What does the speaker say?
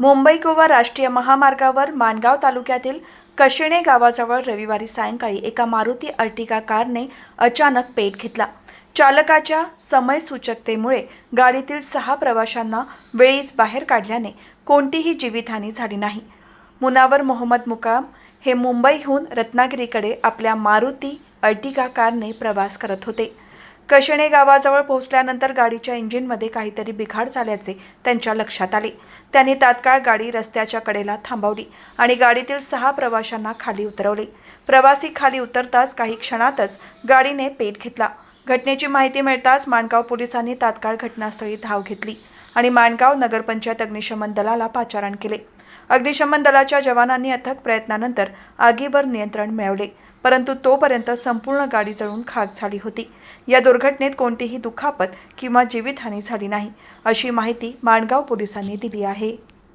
मुंबई गोवा राष्ट्रीय महामार्गावर माणगाव तालुक्यातील कशिणे गावाजवळ रविवारी सायंकाळी एका मारुती अर्टिगा कारने अचानक पेट घेतला. चालकाच्या समयसूचकतेमुळे गाडीतील सहा प्रवाशांना वेळीच बाहेर काढल्याने कोणतीही जीवितहानी झाली नाही. मुनावर मोहम्मद मुकाम हे मुंबईहून रत्नागिरीकडे आपल्या मारुती अर्टिगा कारने प्रवास करत होते. कशेणे गावाजवळ पोहोचल्यानंतर गाडीच्या इंजिनमध्ये काहीतरी बिघाड झाल्याचे त्यांच्या लक्षात आले. त्यांनी तात्काळ गाडी रस्त्याच्या कडेला थांबवली आणि गाडीतील सहा प्रवाशांना खाली उतरवले. प्रवासी खाली उतरताच काही क्षणातच गाडीने पेट घेतला. घटनेची माहिती मिळताच माणगाव पोलिसांनी तात्काळ घटनास्थळी धाव घेतली आणि माणगाव नगरपंचायत अग्निशमन दलाला पाचारण केले. अग्निशमन दलाच्या जवानांनी अथक प्रयत्नानंतर आगीवर नियंत्रण मिळवले. परंतु तोपर्यंत संपूर्ण गाडी जळून खाक झाली होती. या दुर्घटनेत कोणतीही दुखापत किंवा जीवितहानी झाली नाही अशी माहिती माणगाव पोलिसांनी दिली आहे.